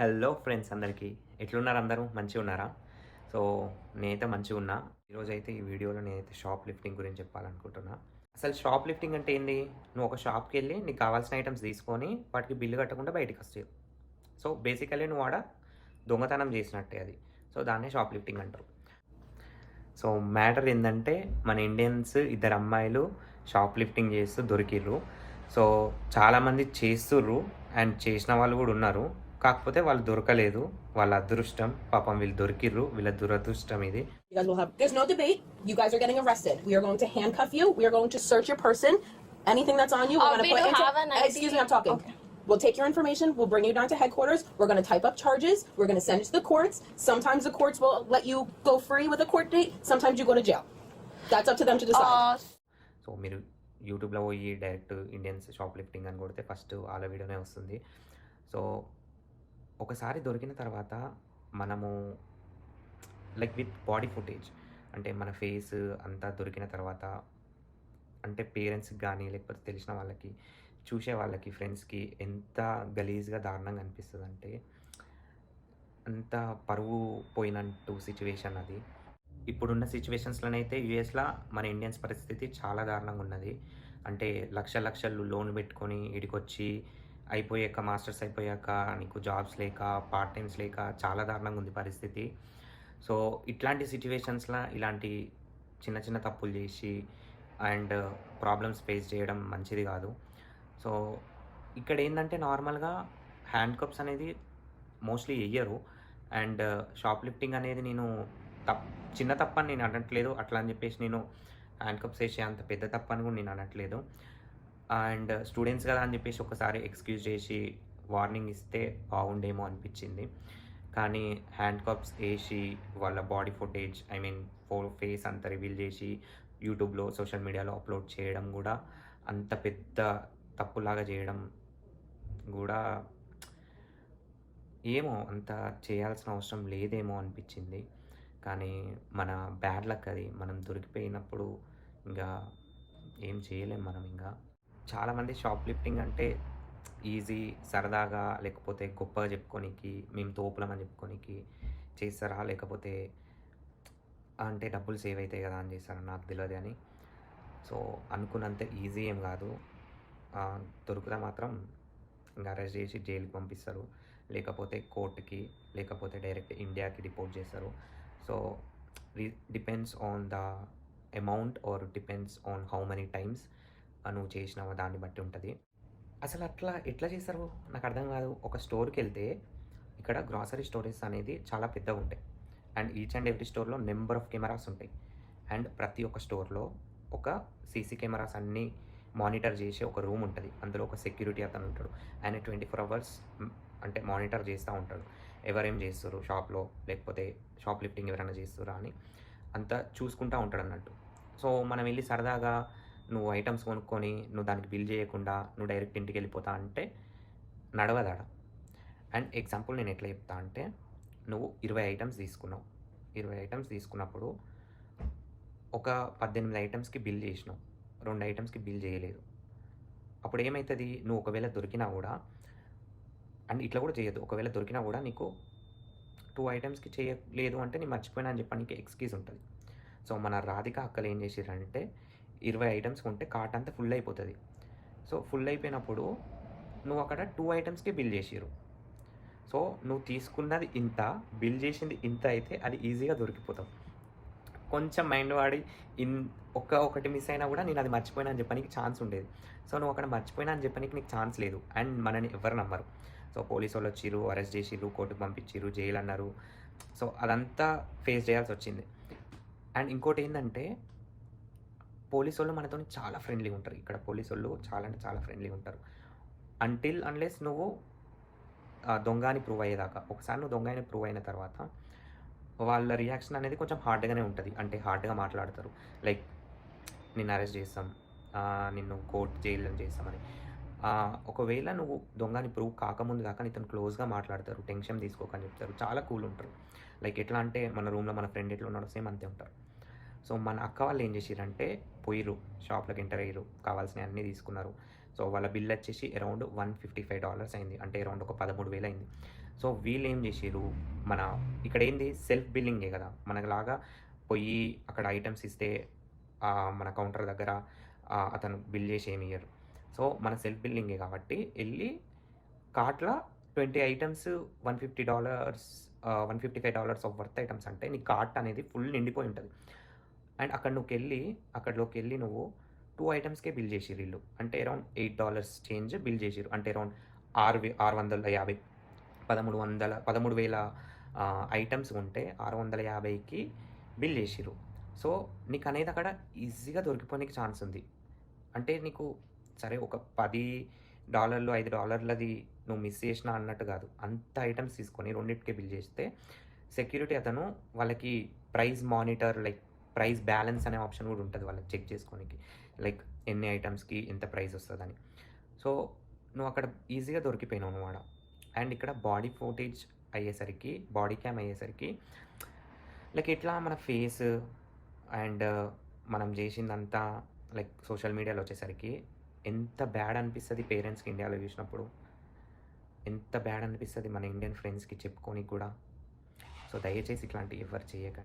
Hello friends అందరికీ. ఎట్లున్నారు అందరూ? మంచిగా ఉన్నారా? సో నేనైతే మంచిగా ఉన్నా. ఈరోజు అయితే ఈ వీడియోలో నేనైతే షాప్ లిఫ్టింగ్ గురించి చెప్పాలనుకుంటున్నా. అసలు షాప్ లిఫ్టింగ్ అంటే ఏంది? నువ్వు ఒక షాప్కి వెళ్ళి నీకు కావాల్సిన ఐటమ్స్ తీసుకొని వాటికి బిల్లు కట్టకుండా బయటకు వస్తాయి. సో బేసికల్లీ నువ్వు ఆడ దొంగతనం చేసినట్టే అది. సో దాన్నే షాప్ లిఫ్టింగ్ అంటారు. సో మ్యాటర్ ఏంటంటే మన ఇండియన్స్ ఇద్దరు అమ్మాయిలు షాప్ లిఫ్టింగ్ చేస్తూ దొరికిర్రు. సో చాలామంది చేస్తుర్రు అండ్ చేసిన వాళ్ళు కూడా ఉన్నారు. కాకపోతే వాళ్ళు దొరకలేదు వాళ్ళ అదృష్టం పాపం వీళ్ళు దొరికిర్రు వీళ్ళ దురదృష్టం ఇది You guys will have, there's no debate. You guys are getting arrested. We are going to handcuff you. We are going to search your person. Anything that's on you, we're Oh, going to we put do into. have an ID. Excuse me, I'm talking. Okay. We'll take your information. We'll bring you down to headquarters. We're going to type up charges. We're going to send it to the courts. Sometimes the courts will let you go free with a court date. Sometimes you go to jail. That's up to them to decide. Uh, so మీరు యూట్యూబ్లో పోయి direct Indians shop lifting అని కొడితే first వాళ్ళ వీడియోనే వస్తుంది so ఒకసారి దొరికిన తర్వాత మనము లైక్ విత్ బాడీ ఫుటేజ్ అంటే మన ఫేస్ అంతా దొరికిన తర్వాత అంటే పేరెంట్స్కి కానీ లేకపోతే తెలిసిన వాళ్ళకి చూసే వాళ్ళకి ఫ్రెండ్స్కి ఎంత గలీజ్గా దారుణంగా అనిపిస్తుంది అంటే అంత పరువు పోయినట్టు సిచ్యువేషన్ అది. ఇప్పుడున్న సిచ్యువేషన్స్లోనైతే యూఎస్లో మన ఇండియన్స్ పరిస్థితి చాలా దారుణంగా ఉన్నది. అంటే లక్ష లక్షలు లోన్ పెట్టుకొని ఇడికొచ్చి అయిపోయాక మాస్టర్స్ అయిపోయాక నీకు జాబ్స్ లేక పార్ట్ టైమ్స్ లేక చాలా దారుణంగా ఉంది పరిస్థితి. సో ఇట్లాంటి సిచ్యువేషన్స్లో ఇలాంటి చిన్న చిన్న తప్పులు చేసి అండ్ ప్రాబ్లమ్స్ ఫేస్ చేయడం మంచిది కాదు. సో ఇక్కడ ఏంటంటే నార్మల్గా హ్యాండ్ కప్స్ అనేది మోస్ట్లీ వెయ్యరు అండ్ షాప్ లిఫ్టింగ్ అనేది నేను తప్ చిన్న తప్పని నేను అనట్లేదు. అట్లా అని చెప్పేసి నేను హ్యాండ్ కప్స్ వేసే అంత పెద్ద తప్పని కూడా నేను అనట్లేదు. అండ్ స్టూడెంట్స్ కదా అని చెప్పేసి ఒకసారి ఎక్స్క్యూజ్ చేసి వార్నింగ్ ఇస్తే బాగుండేమో అనిపించింది. కానీ హ్యాండ్ కప్స్ వేసి వాళ్ళ బాడీ ఫుటేజ్ ఐ మీన్ ఫో ఫేస్ అంతా రివీల్ చేసి యూట్యూబ్లో సోషల్ మీడియాలో అప్లోడ్ చేయడం కూడా అంత పెద్ద తప్పులాగా చేయడం కూడా ఏమో అంత చేయాల్సిన అవసరం లేదేమో అనిపించింది. కానీ మన బ్యాడ్ లక్ అది. మనం దొరికిపోయినప్పుడు ఇంకా ఏం చేయలేం మనం ఇంకా. చాలామంది షాప్ లిఫ్టింగ్ అంటే ఈజీ సరదాగా లేకపోతే గొప్పగా చెప్పుకోనికి మేము తోపులమని చెప్పుకోనికి చేస్తారా? లేకపోతే అంటే డబ్బులు సేవ్ అవుతాయి కదా అని చేస్తారా? నాకు తెలియదు అని సో అనుకున్నంత ఈజీ ఏం కాదు. ఆ, దొరికితే మాత్రం ఇంకా అరెస్ట్ చేసి జైలుకి పంపిస్తారు. లేకపోతే కోర్టుకి లేకపోతే డైరెక్ట్ ఇండియాకి డిపోర్ట్ చేస్తారు. So depends on the amount or depends on how many times నువ్వు చేసినావా దాన్ని బట్టి ఉంటుంది. అసలు అట్లా ఎట్లా చేస్తారు నాకు అర్థం కాదు. ఒక స్టోర్కి వెళ్తే ఇక్కడ గ్రాసరీ స్టోరేజ్ అనేది చాలా పెద్దగా ఉంటాయి. అండ్ ఈచ్ అండ్ ఎవ్రీ స్టోర్లో నెంబర్ ఆఫ్ కెమెరాస్ ఉంటాయి. అండ్ ప్రతి ఒక్క స్టోర్లో ఒక సీసీ కెమెరాస్ అన్నీ మానిటర్ చేసే ఒక రూమ్ ఉంటుంది. అందులో ఒక సెక్యూరిటీ అతను ఉంటాడు. ఆయన ట్వంటీ ఫోర్ అవర్స్ అంటే మానిటర్ చేస్తూ ఉంటాడు. ఎవరేం చేస్తారు? షాప్లో లేకపోతే షాప్ లిఫ్టింగ్ ఎవరైనా చేస్తారా అని అంతా చూసుకుంటూ ఉంటాడు అన్నట్టు. సో మనం వెళ్ళి సరదాగా నువ్వు ఐటమ్స్ కొనుక్కొని నువ్వు దానికి బిల్ చేయకుండా నువ్వు డైరెక్ట్ ఇంటికి వెళ్ళిపోతా అంటే నడవదాడ. అండ్ ఎగ్జాంపుల్ నేను ఎట్లా చెప్తా అంటే నువ్వు ఇరవై ఐటమ్స్ తీసుకున్నావు. ఇరవై ఐటమ్స్ తీసుకున్నప్పుడు ఒక పద్దెనిమిది ఐటమ్స్కి బిల్ చేసినావు. రెండు ఐటమ్స్కి బిల్ చేయలేదు. అప్పుడు ఏమవుతుంది నువ్వు ఒకవేళ దొరికినా కూడా అండ్ ఇట్లా కూడా చేయొద్దు. ఒకవేళ దొరికినా కూడా నీకు టూ ఐటమ్స్కి చేయలేదు అంటే నేను మర్చిపోయినా అని చెప్పడానికి ఎక్స్క్యూజ్ ఉంటుంది. సో మన రాధిక అక్కలు ఏం చేసిరంటే ఇరవై ఐటమ్స్ కొంటే కార్ట్ అంతా ఫుల్ అయిపోతుంది. సో ఫుల్ అయిపోయినప్పుడు నువ్వు అక్కడ టూ ఐటమ్స్కి బిల్ చేసిరు సో నువ్వు తీసుకున్నది ఇంత బిల్ చేసింది ఇంత అయితే అది ఈజీగా దొరికిపోతావు కొంచెం మైండ్ వాడి ఇన్ ఒక్క ఒకటి మిస్ అయినా కూడా నేను అది మర్చిపోయినా అని చెప్పడానికి ఛాన్స్ ఉండేది. సో నువ్వు అక్కడ మర్చిపోయినా అని చెప్పడానికి నీకు ఛాన్స్ లేదు. అండ్ మనని ఎవరు నమ్మరు. సో పోలీసు వాళ్ళు వచ్చిర్రు అరెస్ట్ చేసిర్రు కోర్టుకు పంపించిర్రు జైలు అన్నారు. సో అదంతా ఫేస్ చేయాల్సి వచ్చింది. అండ్ ఇంకోటి ఏంటంటే పోలీసు వాళ్ళు మనతో చాలా ఫ్రెండ్లీ ఉంటారు. ఇక్కడ పోలీసు వాళ్ళు చాలా అంటే చాలా ఫ్రెండ్లీ ఉంటారు. అంటిల్ అన్లెస్ నువ్వు దొంగ అని ప్రూవ్ అయ్యేదాకా ఒకసారి నువ్వు దొంగ అని ప్రూవ్ అయిన తర్వాత వాళ్ళ రియాక్షన్ అనేది కొంచెం హార్డ్గానే ఉంటుంది. అంటే హార్డ్గా మాట్లాడతారు. లైక్ నిన్ను అరెస్ట్ చేస్తాం. నిన్ను కోర్ట్ జైల్లో చేస్తామని. ఒకవేళ నువ్వు దొంగని ప్రూవ్ కాకముందు కాక ఇతను క్లోజ్గా మాట్లాడతారు. టెన్షన్ తీసుకోకని చెప్తారు. చాలా కూల్ ఉంటారు. లైక్ ఎట్లా అంటే మన రూమ్లో మన ఫ్రెండ్ ఎట్లా ఉన్నాడో సేమ్ అంతే ఉంటారు. సో మన అక్క వాళ్ళు ఏం చేసిరంటే పోయిరు షాప్లోకి ఎంటర్ అయ్యారు కావాల్సినవి అన్నీ తీసుకున్నారు. సో వాళ్ళ బిల్ వచ్చేసి around one fifty five dollars అయింది. అంటే అరౌండ్ ఒక పదమూడు వేలు అయింది. సో వీళ్ళు ఏం చేసిరు మన ఇక్కడ ఏంది సెల్ఫ్ బిల్లింగే కదా. మనలాగా పోయి అక్కడ ఐటమ్స్ ఇస్తే మన కౌంటర్ దగ్గర అతను బిల్ చేసి ఏమి ఇయ్యరు. సో మన సెల్ఫ్ బిల్లింగే కాబట్టి వెళ్ళి కార్ట్లో twenty items one fifty dollars one fifty five dollars of worth items అంటే నీ కార్ట్ అనేది ఫుల్ నిండిపోయి ఉంటుంది. అండ్ అక్కడ నువ్వు వెళ్ళి అక్కడలోకి వెళ్ళి నువ్వు టూ ఐటమ్స్కే బిల్ చేసిరు వీళ్ళు. అంటే around eight dollars change bill చేసిరు అంటే అరౌండ్ ఆరు వే ఆరు వందల యాభై పదమూడు వందల పదమూడు వేల ఐటమ్స్ ఉంటే ఆరు వందల యాభైకి బిల్ చేసిరు సో నీకు అనేది అక్కడ ఈజీగా దొరికిపోయే ఛాన్స్ ఉంది. అంటే నీకు సరే ఒక పది డాలర్లు ఐదు డాలర్లది నువ్వు మిస్ చేసినా అన్నట్టు కాదు. అంత ఐటమ్స్ తీసుకొని రెండింటికి బిల్ చేస్తే సెక్యూరిటీ అతను వాళ్ళకి price monitor like price balance అనే ఆప్షన్ కూడా ఉంటుంది వాళ్ళకి చెక్ చేసుకోనికి. లైక్ ఎన్ని ఐటమ్స్కి ఎంత ప్రైస్ వస్తుందని. సో నువ్వు అక్కడ ఈజీగా దొరికిపోయినావు నువ్వు ఆడ. అండ్ ఇక్కడ బాడీ ఫోటేజ్ అయ్యేసరికి బాడీ క్యామ్ అయ్యేసరికి లైక్ ఎట్లా మన ఫేస్ అండ్ మనం చేసిందంతా లైక్ సోషల్ మీడియాలో వచ్చేసరికి ఎంత బ్యాడ్ అనిపిస్తుంది పేరెంట్స్కి ఇండియాలో చూసినప్పుడు. ఎంత బ్యాడ్ అనిపిస్తుంది మన ఇండియన్ ఫ్రెండ్స్కి చెప్పుకొని కూడా. సో దయచేసి ఇట్లాంటివి ఎవరు చేయకండి.